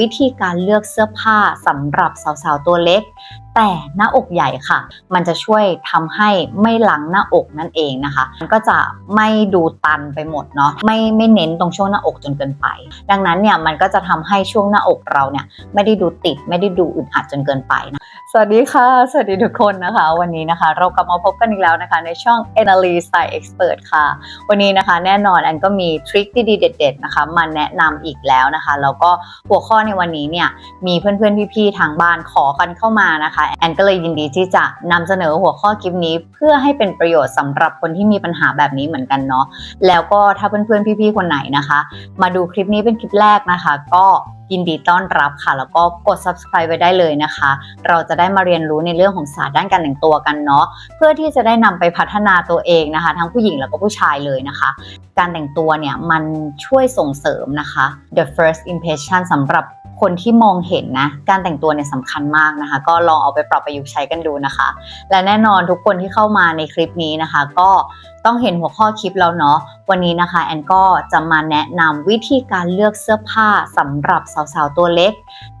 วิธีการเลือกเสื้อผ้าสำหรับสาวๆตัวเล็ก แต่หน้าอกใหญ่ค่ะ มันจะช่วยทำให้ไม่หลังหน้าอกนั่นเองนะคะ มันก็จะไม่ดูตันไปหมดเนาะไม่ไม่เน้นตรงช่วงหน้าอกจนเกินไป ดังนั้นเนี่ยมันก็จะทำให้ช่วงหน้าอกเราเนี่ยไม่ได้ดูติดไม่ได้ดูอึดอัดจนเกินไปนะ สวัสดีค่ะ สวัสดีทุกคนนะคะ วันนี้นะคะ เรากลับมาพบกันอีกแล้วนะคะ ในช่อง Analyze Style Expert ค่ะ วันนี้นะคะแน่นอนแอนก็มีทริคดีๆเด็ด ๆ นะคะมาแนะนำอีกแล้วนะคะ แล้วก็หัวข้อในวันนี้เนี่ยมีเพื่อนๆ พี่ๆ ทางบ้านขอกันเข้ามานะคะแอนก็เลยยินดีที่จะนำเสนอหัวข้อคลิปนี้ เพื่อให้เป็นประโยชน์สำหรับคนที่มีปัญหาแบบนี้เหมือนกันเนาะแล้วก็ถ้าเพื่อนๆ พี่ๆ คนไหนนะคะ มาดูคลิปนี้เป็นคลิปแรกนะคะ ก็ ยินดีต้อนรับค่ะ แล้วก็กด subscribe ไว้ได้เลยนะคะ เราจะได้มาเรียนรู้ในเรื่องของศาสตร์ด้านการแต่งตัวกันเนาะเพื่อที่จะได้นำไปพัฒนาตัวเองนะคะ ทั้งผู้หญิงแล้วก็ผู้ชายเลยนะคะ การแต่งตัวเนี่ยมันช่วยส่งเสริมนะคะ the first impression สำหรับ คนที่มองเห็นนะ การแต่งตัวเนี่ยสำคัญมากนะคะ ก็ลองเอาไปปรับประยุกต์ใช้กันดูนะคะ และแน่นอนทุกคนที่เข้ามาในคลิปนี้นะคะ ก็ต้องเห็นหัวข้อคลิปแล้วเนาะ วันนี้นะคะแอนก็จะมาแนะนำวิธีการเลือกเสื้อผ้าสำหรับสาวๆตัวเล็ก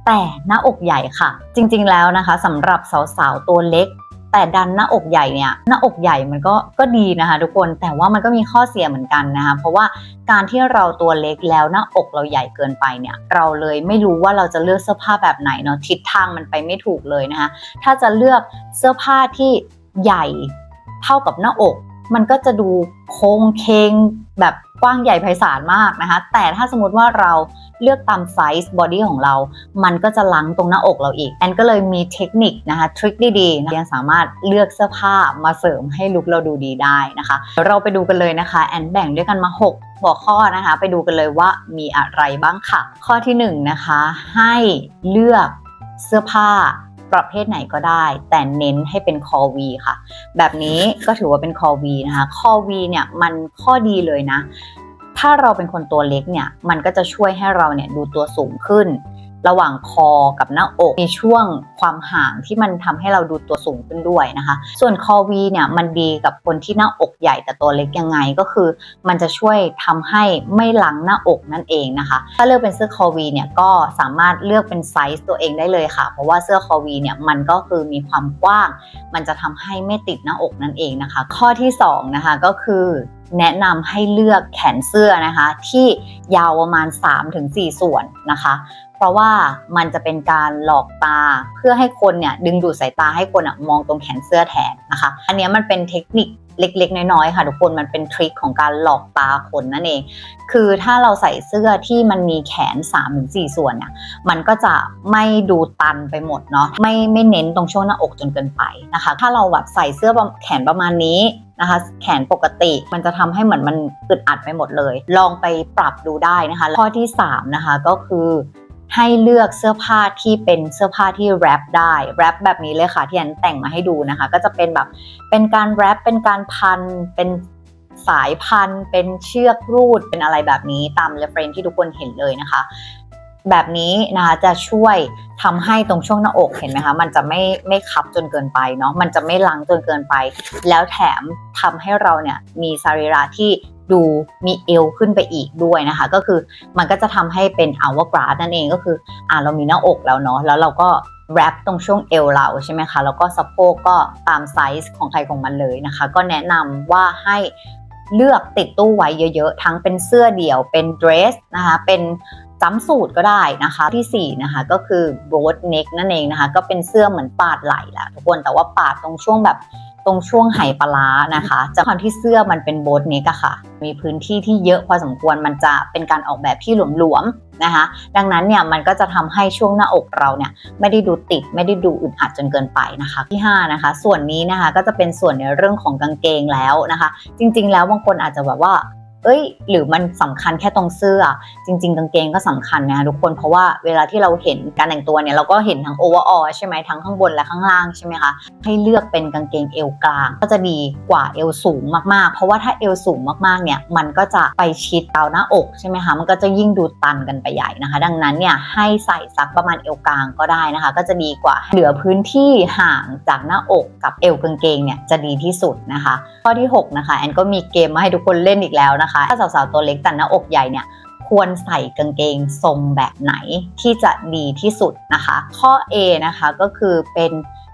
แต่หน้าอกใหญ่ค่ะ จริงๆแล้วนะคะสำหรับสาวๆตัวเล็ก แต่ดันหน้าอกใหญ่เนี่ยหน้าอกใหญ่มันก็ก็ดีนะคะ ทุกคนแต่ว่ามันก็มีข้อเสียเหมือนกันนะคะเพราะว่าการที่เราตัวเล็กแล้วหน้าอกเราใหญ่เกินไปเนี่ยเราเลยไม่รู้ว่าเราจะเลือกเสื้อผ้าแบบไหนเนาะทิศทางมันไปไม่ถูกเลยนะคะถ้าจะเลือกเสื้อผ้าที่ใหญ่เท่ากับหน้าอก มันก็จะดูโค้งเคงแบบ กว้างใหญ่ไพศาลมากนะคะ แต่ถ้าสมมติว่าเราเลือกตามไซส์บอดี้ของเรา มันก็จะลังตรงหน้าอกเราอีก แอนก็เลยมีเทคนิคนะคะ ทริคดีๆยังสามารถเลือกเสื้อผ้ามาเสริมให้ลุคเราดูดีได้นะคะ เดี๋ยวเราไปดูกันเลยนะคะ แอนแบ่งด้วยกันมา 6 หัวข้อนะคะ ไปดูกันเลยว่ามีอะไรบ้างค่ะ ข้อที่1นงนะคะ ให้เลือกเสื้อผ้า ประเภทไหนก็ได้ แต่เน้นให้เป็นคอวีค่ะ แบบนี้ก็ถือว่าเป็นคอวีนะคะคอวีเนี่ยมันข้อดีเลยนะ ถ้าเราเป็นคนตัวเล็กเนี่ย มันก็จะช่วยให้เราเนี่ยดูตัวสูงขึ้น ระหว่างคอกับหน้าอกมีช่วงความห่างที่มันทำให้เราดูตัวสูงขึ้นด้วยนะคะ ส่วนคอวีเนี่ยมันดีกับคนที่หน้าอกใหญ่แต่ตัวเล็กยังไงก็คือ มันจะช่วยทำให้ไม่ลังหน้าอกนั่นเองนะคะ ถ้าเลือกเป็นเสื้อคอวีเนี่ยก็สามารถเลือกเป็นไซส์ตัวเองได้เลยค่ะ เพราะว่าเสื้อคอวีเนี่ยมันก็คือมีความกว้าง มันจะทำให้ไม่ติดหน้าอกนั่นเองนะคะ ข้อที่2นะคะก็คือ แนะนำให้เลือกแขนเสื้อนะคะ ที่ยาวประมาณ 3-4 ส่วนนะคะ เพราะว่ามันจะเป็นการหลอกตาเพื่อให้คนเนี่ยดึงดูดสายตาให้คนอะมองตรงแขนเสื้อแทนนะคะ อันนี้มันเป็นเทคนิค เล็ก ๆ น้อยๆค่ะทุกคนมันเป็นทริคของการหลอกตาคนนั่นเอง คือถ้าเราใส่เสื้อที่มันมีแขน3-4ส่วนเนี่ยมันก็จะไม่ดูตันไปหมดเนาะไม่ไม่เน้นตรงช่วงหน้าอกจนเกินไปนะคะ ถ้าเราแบบใส่เสื้อแขนประมาณนี้นะคะแขนปกติมันจะทำให้เหมือนมันอึดอัดไปหมดเลย ลองไปปรับดูได้นะคะ ข้อที่ 3 นะคะก็คือ ให้เลือกเสื้อผ้าที่เป็นเสื้อผ้าที่แรปได้แรปแบบนี้เลยค่ะที่อันแต่งมาให้ดูนะคะ ก็จะเป็นแบบเป็นการแรปเป็นการพันเป็นสายพันเป็นเชือกรูดเป็นอะไรแบบนี้ตามเรฟเฟรนที่ทุกคนเห็นเลยนะคะ แบบนี้นะคะจะช่วยทำให้ตรงช่วงหน้าอกเห็นไหมคะ มันจะไม่ไม่คับจนเกินไปเนาะมันจะไม่ลังจนเกินไป แล้วแถมทำให้เราเนี่ยมีสรีระที่ ดูมีเอวขึ้นไปอีกด้วยนะคะ ก็คือมันก็จะทำให้เป็น hourglass นั่นเองก็คืออ่าเรามีหน้าอกแล้วเนาะแล้วเราก็แรปตรงช่วงเอวเราใช่ไหมคะ แล้วก็สะโพกก็ตามไซส์ของใครของมันเลยนะคะ ก็แนะนำว่าให้เลือกติดตู้ไว้เยอะๆ ทั้งเป็นเสื้อเดี่ยว เป็นเดรสนะคะ เป็นจัมสูทก็ได้นะคะ ที่4นะคะก็คือ broad neck นั่นเองนะคะ ก็เป็นเสื้อเหมือนปาดไหล่แหละทุกคน แต่ว่าปาดตรงช่วงแบบ ตรงช่วงไหปลานะคะ จากความที่เสื้อมันเป็นโบทเนกอะค่ะ มีพื้นที่ที่เยอะพอสมควรมันจะเป็นการออกแบบที่หลวมๆนะคะ ดังนั้นเนี่ยมันก็จะทำให้ช่วงหน้าอกเราเนี่ยไม่ได้ดูติดไม่ได้ดูอึดอัดจนเกินไปนะคะ ที่ 5 นะคะ ส่วนนี้นะคะก็จะเป็นส่วนในเรื่องของกางเกงแล้วนะคะ จริงๆ แล้วบางคนอาจจะแบบว่า เอ้ย หรือมันสำคัญแค่ตรงเสื้อ จริง ๆ กางเกงก็สำคัญนะคะทุกคนเพราะว่าเวลาที่เราเห็นการแต่งตัวเนี่ยเราก็เห็นทั้งโอเวอร์ออใช่ไหมทั้งข้างบนและข้างล่างใช่ไหมคะให้เลือกเป็นกางเกงเอวกลาง ก็จะดีกว่าเอวสูงมากๆ เพราะว่าถ้าเอวสูงมากๆเนี่ยมันก็จะไปชิดเตาหน้าอกใช่ไหมคะมันก็จะยิ่งดูตันกันไปใหญ่นะคะ ดังนั้นเนี่ยให้ใส่ซักประมาณเอวกลางก็ได้นะคะ ก็จะดีกว่า เหลือพื้นที่ห่างจากหน้าอกกับเอวกางเกงเนี่ยจะดีที่สุดนะคะ ข้อที่6นะคะแอนก็มีเกมมาให้ทุกคนเล่นอีกแล้วนะคะถ้าสาวๆตัวเล็กแต่หน้าอกใหญ่เนี่ยควรใส่กางเกงทรงแบบไหนที่จะดีที่สุดนะคะ ข้อ A นะคะก็คือเป็น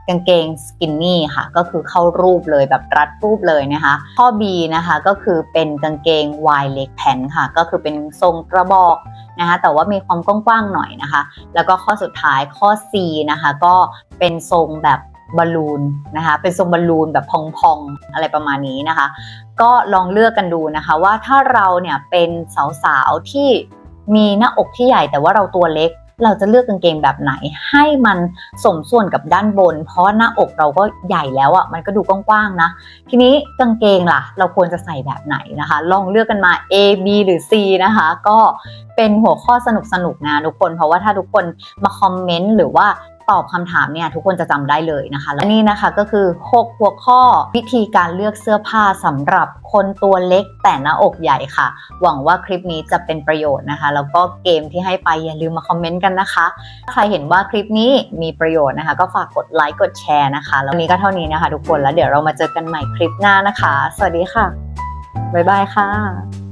กางเกงสกินนี่ค่ะ ก็คือเข้ารูปเลยแบบรัดรูปเลยนะคะ ข้อ B นะคะก็คือเป็นกางเกง wide leg pant ค่ะ ก็คือเป็นทรงกระบอกนะคะแต่ว่ามีความกว้างๆหน่อยนะคะ แล้วก็ข้อสุดท้ายข้อ C นะคะ ก็เป็นทรงแบบ บอลลูนนะคะ เป็นทรงบอลลูนแบบพองๆ อะไรประมาณนี้นะคะ ก็ลองเลือกกันดูนะคะ ว่าถ้าเราเนี่ยเป็นสาวๆที่มีหน้าอกที่ใหญ่แต่ว่าเราตัวเล็ก เราจะเลือกกางเกงแบบไหน ให้มันสมส่วนกับด้านบน เพราะหน้าอกเราก็ใหญ่แล้วอะ่ะมันก็ดูกว้างๆนะ ทีนี้กางเกงล่ะ เราควรจะใส่แบบไหนนะคะ ลองเลือกกันมา A B หรือ C นะคะ ก็เป็นหัวข้อสนุกๆนะทุกคน เพราะว่าถ้าทุกคนมาคอมเมนต์หรือว่า ตอบคำถามเนี่ยทุกคนจะจำได้เลยนะคะและนี่นะคะก็คือ 6 หัวข้อวิธีการเลือกเสื้อผ้าสำหรับคนตัวเล็กแต่หน้าอกใหญ่ค่ะ หวังว่าคลิปนี้จะเป็นประโยชน์นะคะ แล้วก็เกมที่ให้ไปอย่าลืมมาคอมเมนต์กันนะคะถ้าใครเห็นว่าคลิปนี้มีประโยชน์นะคะ ก็ฝากกดไลค์กดแชร์นะคะแล้ววันนี้ก็เท่านี้นะคะ ทุกคนแล้วเดี๋ยวเรามาเจอกันใหม่คลิปหน้านะคะ สวัสดีค่ะบ๊ายบายค่ะ